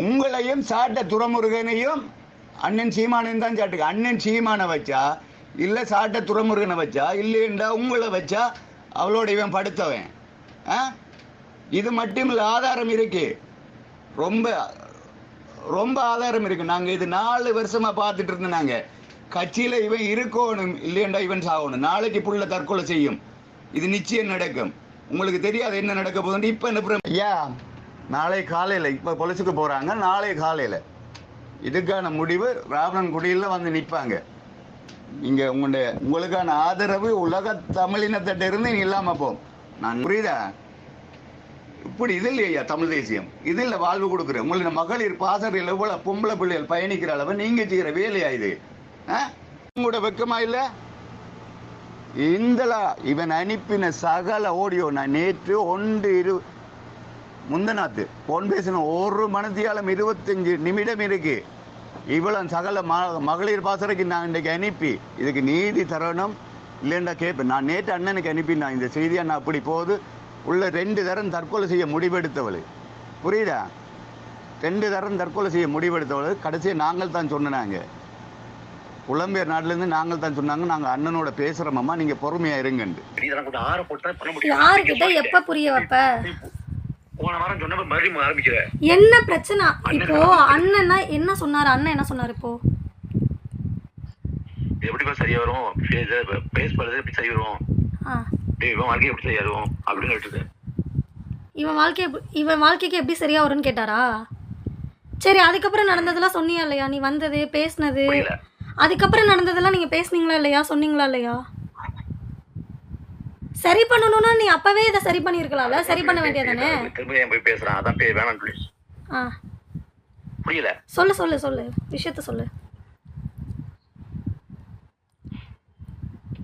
உங்களையும் சாட்ட துறமுருகனையும் அண்ணன் சீமானையும் தான் சாட்டுங்க. அண்ணன் சீமானை வச்சா இல்ல சாட்ட துறமுருகனை வச்சா இல்லைண்டா உங்களை வச்சா அவளோட இவன் படுத்தவன். ஆ? இது மட்டும் இல்லை ஆதாரம் இருக்கு. ரொம்ப ரொம்ப ஆதாரம் இருக்கு. நாங்க இது நாலு வருஷமா பார்த்துட்டு இருந்தோம் நாங்க. கட்சியில இவன் இருக்கணும் இல்லையண்டா இவன் சாகணும். நாளைக்கு புள்ள தற்கொலை செய்யும். இது நிச்சயம் நடக்கும். உங்களுக்கு தெரியாது என்ன நடக்க போகுதுன்னு. இப்ப என்ன ஐயா நாளை காலையில இப்ப பொலிசுக்கு போறாங்க நாளை காலையில. இதுக்கான முடிவு ராவணன் குடியில் வந்து நிற்பாங்க இங்கே உங்களுடைய உங்களுக்கான ஆதரவு உலக தமிழினத்திட்ட இருந்து நீ இல்லாமல் போம் நான் புரியுதா? இப்படி இது இல்லையா தமிழ் தேசியம்? இது இல்ல வாழ்வு கொடுக்குறேன் உங்களுடைய மகளிர் பாசறையில் எவ்வளவு பொம்பளை பிள்ளைகள் பயணிக்கிற அளவு நீங்க செய்கிற வேலையா இது? உங்களோட வெக்கமா இல்லை? இந்தலா இவன் அனுப்பின சகல ஓடியோ நான் நேற்று ஒன்று இரு முந்தநாத்து போன் பேசின ஒரு மனத்தியாலம் இருபத்தஞ்சு நிமிடம் இருக்கு. இவ்வளவு சகல ம- மகளிர் பாசறைக்கு நான் இன்றைக்கு அனுப்பி இதுக்கு நீதி தரணும். இல்லைண்டா கேட்பேன் நான் நேற்று அண்ணனுக்கு அனுப்பினேன். இந்த செய்தியா நான் அப்படி போகுது உள்ள ரெண்டு தரம் தற்கொலை செய்ய முடிவெடுத்தவள். புரியுதா? ரெண்டு தரம் தற்கொலை செய்ய முடிவெடுத்தவள். கடைசியாக நாங்கள் தான் சொன்னாங்க புலம்பெயர் நாட்டிலேருந்து நாங்கள் தான் சொன்னாங்க. நாங்கள் அண்ணனோட பேசுகிறோமம்மா நீங்கள் பொறுமையாக இருங்கண்டு யாருக்கிட்ட எப்ப புரிய வைப்ப? போன வாரம் சொன்ன மறுபடியும் ஆரம்பிக்கிற என்ன பிரச்சனை? இப்போ அண்ணன்னா என்ன சொன்னாரு? அண்ணன் என்ன சொன்னாரு இப்போ? இது எப்படி இப்ப சரியா வரும்? பேஸ் பண்ணுறது எப்படி சரி வரும்? இவன் வாழ்க்கை எப்படி சரியா வரும்? அப்படின்னு கேட்டுருக்கு இவன் வாழ்க்கை இவன் வாழ்க்கைக்கு எப்படி சரியா வரும்னு கேட்டாரா? சரி அதுக்கப்புறம் நடந்ததெல்லாம் சொன்னியா இல்லையா? நீ வந்தது பேசுனது. அதுக்கப்புறம் நடந்ததெல்லாம் நீங்க பேசுனீங்களா இல்லையா? சொன்னீங்களா இல்லையா? சரி பண்ணணும்னா நீ அப்பவே இதை சரி பண்ணியிருக்கலாம்ல? சரி பண்ண வேண்டியதானே திரும்ப ஏன் போய் பேசுறான். அதான் பே வேணாம் சொல்லி. ஆ. புரியல? சொல்லு சொல்லு சொல்லு. விஷயத்த சொல்லு.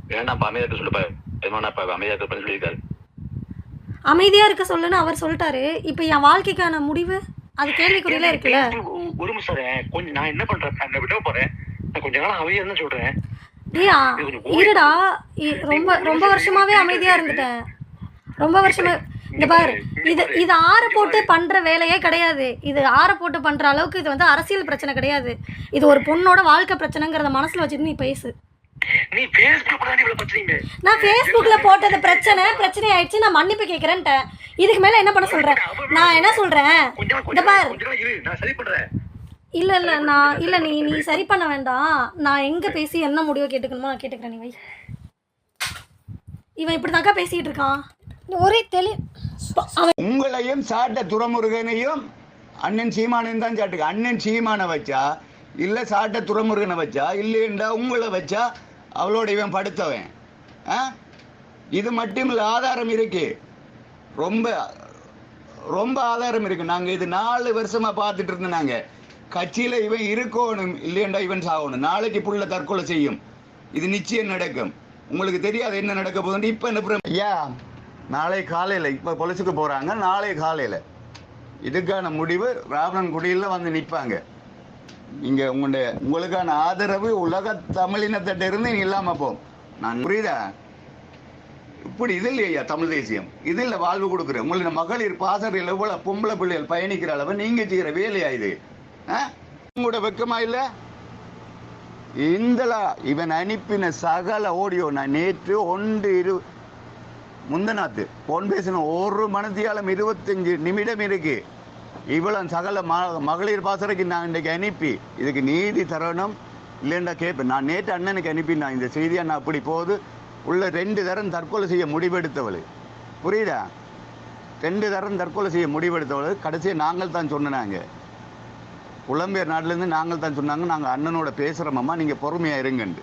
வேண்டாம் அமைதியா இருக்க சொல்லுப்பா. எதுனா இப்ப அமைதியா இருக்க பண்ணி சொல்லியிருக்காரு. அமைதியா இருக்க சொல்லுன்னு அவர் சொல்லிட்டாரு. இப்போ என் வாழ்க்கைக்கான முடிவு? அது கேள்விக்குறியில இருக்குல்ல? ஒரு- நிமிஷம். கொஞ்சம் நான் என்ன பண்றேன்? நான் விட போறேன். நான் கொஞ்ச நாள் அமைதியா தான் சொல்றேன். இருடா. இ- ரொம்ப ரொம்ப வருஷமாவே அமைதியா இருந்துட்டேன். ரொம்ப வருஷமா இந்த பாரு. இது இது ஆற போட்டு பண்ற வேலையே கிடையாது. இது ஆற போட்டு பண்ற அளவுக்கு இது வந்து அரசியல் பிரச்சனை கிடையாது. இது ஒரு பொண்ணோட வாழ்க்கை பிரச்சனைங்கிறத மனசுல வச்சுட்டு நீ பேசு. நான் ஃபேஸ்புக்ல போட்டது பிரச்சனை பிரச்சனை ஆயிடுச்சு. நான் மன்னிப்பு கேட்கறேன்ட்டேன் இதுக்கு மேல என்ன பண்ண சொல்றேன் நான் என்ன சொல்றேன்? இந்த பாரு. இல்ல இல்ல நான் இல்ல நீ நீ சரி பண்ண வேண்டாம். நான் எங்க பேசி என்ன முடிவை கேட்டுக்கணுமோ நான் கேட்டுக்கிறேன் நீ வை. இவன் இப்படிதாக்கா பேசிட்டு இருக்கான். ஒரே தெளி அவன் உங்களையும் சாட்ட துறமுருகனையும் அண்ணன் சீமானையும் தான் சாட்டுங்க. அண்ணன் சீமானை வச்சா இல்ல சாட்ட துறமுருகனை வச்சா இல்லைண்டா உங்களை வச்சா அவளோட இவன் படுத்தவன். ஆ? இது மட்டும் இல்ல ஆதாரம் இருக்கு. ரொம்ப ரொம்ப ஆதாரம் இருக்கு. நாங்க இது நாலு வருஷமா பார்த்துட்டு இருந்தோம் நாங்க. கட்சியில இவன் இருக்கணும் இல்லையண்டா இவன் சாகணும். நாளைக்கு புள்ள தற்கொலை செய்யும். இது நிச்சயம் நடக்கும். உங்களுக்கு தெரியாது என்ன நடக்க போகுதுன்னு இப்ப என்ன ஐயா நாளை காலையில இப்ப பொலிசுக்கு போறாங்க. நாளை காலையில. இதுக்கான முடிவு ராவணன் குடியில வந்து நிற்பாங்க இங்கே உங்களுடைய உங்களுக்கான ஆதரவு உலக தமிழினத்திட்ட இருந்து நீ இல்லாம போம் நான் புரியுதா? இப்படி இது இல்லையா தமிழ் தேசியம்? இது இல்லை வாழ்வு கொடுக்குறேன் உங்களுடைய மகளிர் பாசறையில் எவ்வளவு பொம்பளை பிள்ளைகள் பயணிக்கிற அளவு நீங்க செய்யற வேலையா இது? உங்களோட வெக்கமா இல்ல? இந்தலா இவன் அனுப்பின சகல ஓடியோ நான் நேற்று ஒன்று இரு முந்தநாத்து போன் பேசின ஒரு மனதியாலம் இருபத்தஞ்சு நிமிடம் இருக்கு. இவ்வளவு சகல ம- மகளிர் பாசறைக்கு நான் இன்றைக்கு அனுப்பி இதுக்கு நீதி தரணும். இல்லைண்டா கேட்பேன் நான் நேற்று அண்ணனுக்கு அனுப்பினேன் இந்த செய்தியை நான் அப்படி போகுது உள்ள ரெண்டு தரம் தற்கொலை செய்ய முடிவெடுத்தவள். புரியுதா? ரெண்டு தரம் தற்கொலை செய்ய முடிவெடுத்தவள். கடைசியை நாங்கள் தான் சொன்னாங்க புலம்பெயர் நாட்டிலேருந்து நாங்கள் தான் சொன்னாங்க. நாங்கள் அண்ணனோட பேசுகிறோமம்மா நீங்கள் பொறுமையாக இருங்கண்டு